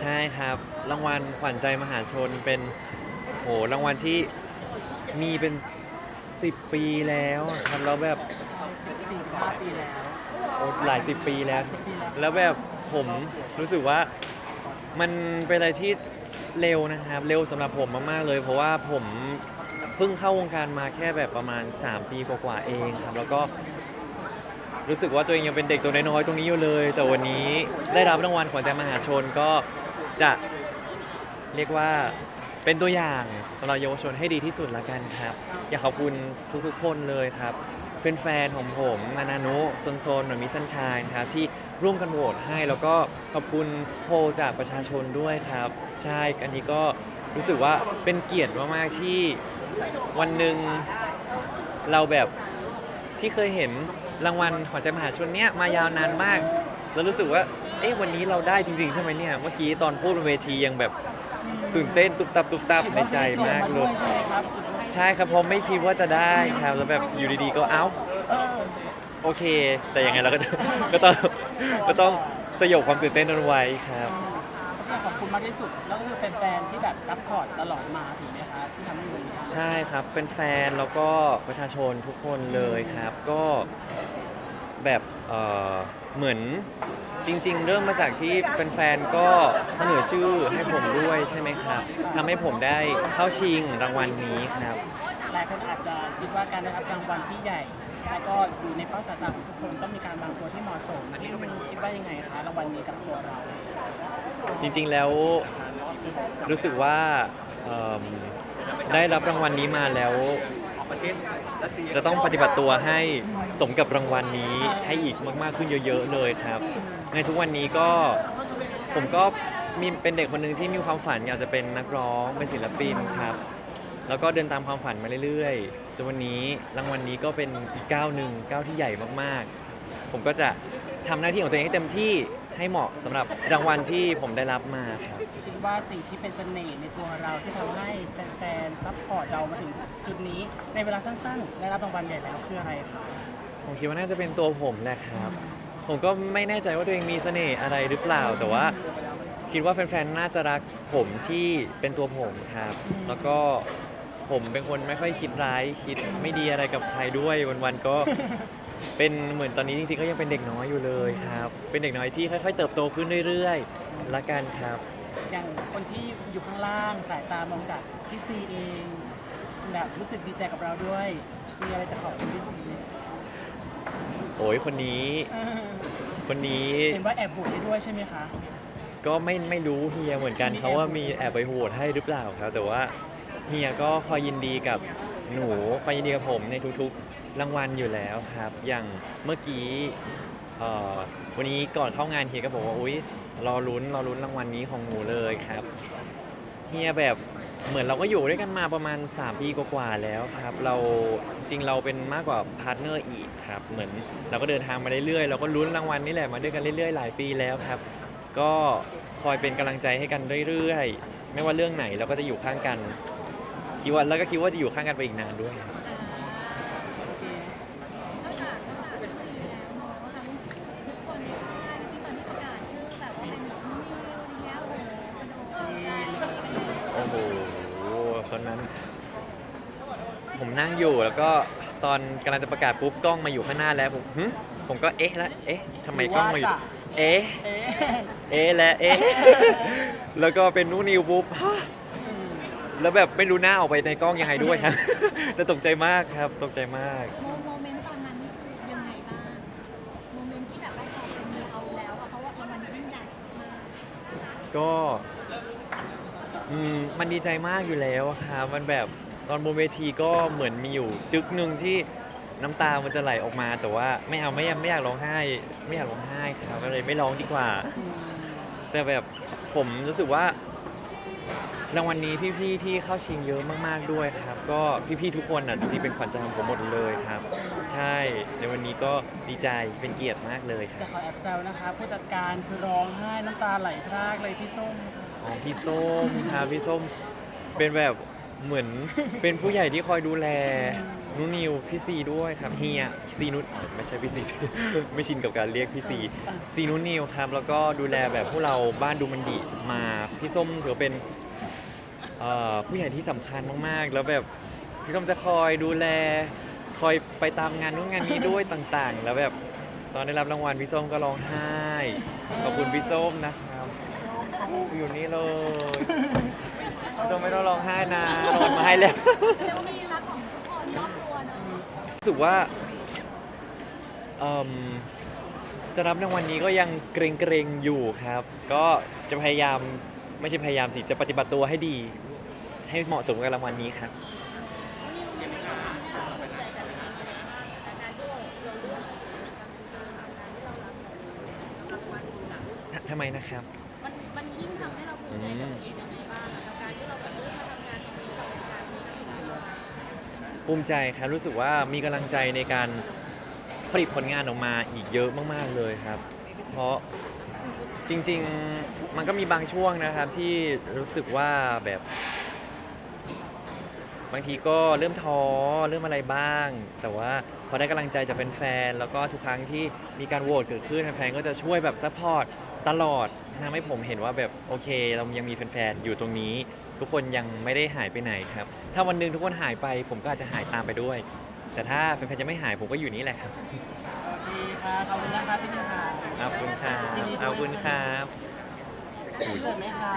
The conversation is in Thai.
ใช่ครับ รางวัลขวัญใจมหาชนเป็นโหรางวัลที่มีเป็น 10 ปีแล้วอะครับแล้วแบบ สี่สิบห้าปีแล้ว โอ้หลายสิบปีแล้ว แล้วแบบผมรู้สึกว่ามันเป็นอะไรที่เร็วนะครับ เร็วสำหรับผมมากๆเลย เพราะว่าผมเพิ่งเข้าวงการมาแค่แบบประมาณ 3 ปีกว่าๆเองครับ แล้วก็รู้สึกว่าตัวเองยังเป็นเด็กตัวน้อยๆตรงนี้อยู่เลย แต่วันนี้ได้รับรางวัลขวัญใจมหาชนก็ จะเรียกว่าเป็นตัวอย่างสำหรับเยาวชนให้ดีที่สุดละกันครับ อยากขอบคุณทุกๆคนเลยครับเป็นแฟนของผมมานานุโซนโซนหนมิสันชายครับที่ร่วมกันโหวตให้แล้วก็ขอบคุณโพจากประชาชนด้วยครับ ใช่อันนี้ก็รู้สึกว่าเป็นเกียรติมากๆที่วันหนึ่งเราแบบที่เคยเห็นรางวัลขวัญใจมหาชนเนี้ยมายาวนานมาก แล้วรู้สึกว่า เอ๊ะวันนี้เราได้จริง ๆ ใช่ไหมเนี่ย เมื่อกี้ตอนพูดบนเวทียังแบบตื่นเต้นตุบตับตุบตับในใจมากเลย ใช่ไหมครับใช่ครับเพราะไม่คิดว่าจะได้ครับแล้วแบบอยู่ดีๆก็เอ้าเออโอเค แต่ยังไงเราก็ ก็ต้องก็ต้องสยบความตื่นเต้นนั้นไว้ครับก็ขอบคุณมากที่สุดแล้วก็คือแฟนๆที่แบบซัพพอร์ตตลอดมาถูกไหมคะที่ทำให้วันนี้ใช่ครับแฟนๆแล้วก็ประชาชนทุกคนเลยครับ ก็แบบเอ่อ เหมือนจริง ๆ เริ่มมาจากที่แฟนๆก็เสนอชื่อให้ผมด้วยใช่ไหมครับทำให้ผมได้เข้าชิงรางวัลนี้ครับ หลายคนอาจจะคิดว่าการได้รับรางวัลที่ใหญ่ แล้วก็อยู่ในเป้าสายตาของทุกคนต้องมีการวางตัวที่เหมาะสมอันนี้เราเป็นคิดว่ายังไงคะรางวัลนี้กับตัวเรา จริงๆแล้วรู้สึกว่าเอิ่มได้รับรางวัลนี้มาแล้ว จะต้องปฏิบัติตัวให้สมกับรางวัลนี้ให้อีกมาก ๆ ขึ้นเยอะ ๆ เลยครับ ในทุกวันนี้ก็ผมก็มีเป็นเด็กคนหนึ่งที่มีความฝันอยากจะเป็นนักร้องเป็นศิลปินครับ แล้วก็เดินตามความฝันมาเรื่อยๆจนวันนี้รางวัลนี้ก็เป็นอีกก้าวหนึ่งก้าวที่ใหญ่มากๆ ผมก็จะทำหน้าที่ของตัวเองให้เต็มที่ ให้เหมาะสำหรับรางวัลที่ผมได้รับมาครับ คิดว่าสิ่งที่เป็นเสน่ห์ในตัวเราที่ทำให้แฟนๆซัพพอร์ตเรามาถึงจุดนี้ ในเวลาสั้นๆ ได้รับรางวัลใหญ่แล้วคืออะไรคะผมคิดว่าน่าจะเป็นตัวผมแหละครับ ผมก็ไม่แน่ใจว่าตัวเองมีเสน่ห์อะไรหรือเปล่า แต่ว่าคิดว่าแฟนๆ น่าจะรักผมที่เป็นตัวผมครับ แล้วก็ผมเป็นคนไม่ค่อยคิดร้ายคิดไม่ดีอะไรกับใครด้วยวันๆก็ เป็นเหมือนตอนนี้จริงๆก็ยังเป็นเด็กน้อยอยู่เลยครับ เป็นเด็กน้อยที่ค่อยๆ เติบโตขึ้นเรื่อยๆละกันครับ อย่างคนที่อยู่ข้างล่างสายตามองจากพี่ซีเองแบบรู้สึกดีใจกับเราด้วย มีอะไรจะขอบคุณพี่ซีไหมโอ้ยคนนี้ เออคนนี้เห็นว่าแอบบุญให้ด้วยใช่ไหมคะก็ไม่ไม่รู้เฮียเหมือนกันเขาว่ามีแอบไปโหวตให้หรือเปล่าครับ แต่ว่าเฮียก็คอยยินดีกับหนูคอยยินดีกับผมในทุกๆ รางวัลอยู่แล้วครับ อย่างเมื่อกี้เอ่อวันนี้ก่อนเข้างานเฮียก็บอกว่าอุ้ยรอลุ้นรอลุ้นรางวัลนี้ของหนูเลยครับเฮียแบบเหมือนเราก็อยู่ด้วยกันมาประมาณ 3 ปีกว่าๆแล้วครับ เราจริงเราเป็นมากกว่าพาร์ทเนอร์อีกครับ เหมือนเราก็เดินทางมาเรื่อยๆเราก็ลุ้นรางวัลนี่แหละมาด้วยกันเรื่อยๆ หลายปีแล้วครับ ก็คอยเป็นกำลังใจให้กันเรื่อยๆ ไม่ว่าเรื่องไหนเราก็จะอยู่ข้างกันคิดว่าแล้วก็คิดว่าจะอยู่ข้างกันไปอีกนานด้วยครับ นอกจากนอกจากชื่อซีแล้วเนาะทั้งทุกคนที่ได้เมื่อกี้ตอนที่ประกาศชื่อแบบว่าเป็นน้องนิวอะไรเงี้ยโอ้โหกระโดดใจ โอ้โหตอนนั้น ผมนั่งอยู่แล้วก็ตอนกำลังจะประกาศปุ๊บกล้องมาอยู่ข้างหน้าแล้วผมหึผมก็เอ๊ะแล้วเอ๊ะทำไมกล้องมาอยู่ เอ๊ะเอ๊ะเอ๊ะและเอ๊ะ แล้วก็เป็นนูนิวปุ๊บฮะแล้วแบบไม่รู้หน้าออกไปในกล้องยังไงด้วยครับ แต่ตกใจมากครับตกใจมาก โมโมเมนต์ตอนนั้นนี่คือยังไงบ้าง โมเมนต์ที่แบบว่าพอเป็นมีเอาแล้วอะเพราะว่ารางวัลยิ่งใหญ่มากก็ อืมมันดีใจมากอยู่แล้วอะครับมันแบบตอนบนเวทีก็เหมือนมีอยู่จึกหนึ่งที่น้ำตามันจะไหลออกมา แต่ว่าไม่เอาไม่อยากไม่อยากร้องไห้ ไม่อยากร้องไห้ครับก็เลยไม่ร้องดีกว่าอืมแต่แบบผมรู้สึกว่ารางวัลนี้พี่ๆที่เข้าชิงเยอะมากๆด้วยครับ ก็พี่ๆทุกคนอะจริงๆเป็นขวัญใจของผมหมดเลยครับ ใช่ในวันนี้ก็ดีใจเป็นเกียรติมากเลยครัแต่บขอแอบแซวนะคะผู้จัดการคือร้องไห้น้ำตาไหลพรากเลยพี่ส้มค่ะ อ๋อพี่ส้มครับพี่ส้มเป็นแบบเหมือนเป็นผู้ใหญ่ที่คอยดูแลนุนิวพี่ซีด้วยครับเฮียซีนุเอ่อไม่ใช่พี่ซี ไม่ชินกับการเรียกพี่ซีซีนุนิวครับแล้วก็ดูแลแบบพวกเราบ้านดูมันดีมาพี่ส้มถือเป็นเอ่อผู้ใหญ่ที่สำคัญมากๆ แล้วแบบพี่ส้มจะคอยดูแล คอยไปตามงานนู้นงานนี้ด้วยต่างๆ แล้วแบบตอนได้รับรางวัลพี่ส้มก็ร้องไห้ขอบคุณพี่ส้มนะค รับอยู่นี่เลยพี่ส้มไม่ต้องร้องไห้นะรางวัลมาให้แล้ว เรียกว่ามีรักของทุกคนรอบตัวเนอะรู้สึกว่าเอิ่มจะรับรางวัลนี้ก็ยังเกรงๆอยู่ครับ ก็จะพยายามไม่ใช่พยายามสิ จะปฏิบัติตัวให้ดี ให้เหมาะสมกับรางวัลนี้ครับททำไมนะครับ มันยิ่งทำให้เราภูมิใจกับตัวเองยังไงบ้างกับการที่เราแบบเลือกมาทำงานตรงนี้กับการนี้ภูมิใจครับรู้สึกว่ามีกำลังใจในการผลิตผลงานออกมาอีกเยอะมากๆเลยครับ เพราะจริงๆมันก็มีบางช่วงนะครับที่รู้สึกว่าแบบ บางทีก็เริ่มท้อเริ่มอะไรบ้าง แต่ว่าพอได้กำลังใจจากแฟนๆแล้วก็ทุกครั้งที่มีการโหวตเกิดขึ้นแฟนๆก็จะช่วยแบบซัพพอร์ตตลอดทำให้ผมเห็นว่าแบบโอเค เรายังมีแฟนๆอยู่ตรงนี้ ทุกคนยังไม่ได้หายไปไหนครับ ถ้าวันหนึ่งทุกคนหายไปผมก็อาจจะหายตามไปด้วย แต่ถ้าแฟนๆจะไม่หายผมก็อยู่นี่แหละครับโอเคค่ะขอบคุณนะครับพี่นิวค่ะขอบคุณครับขอบคุณครับเสร็จไหมคะ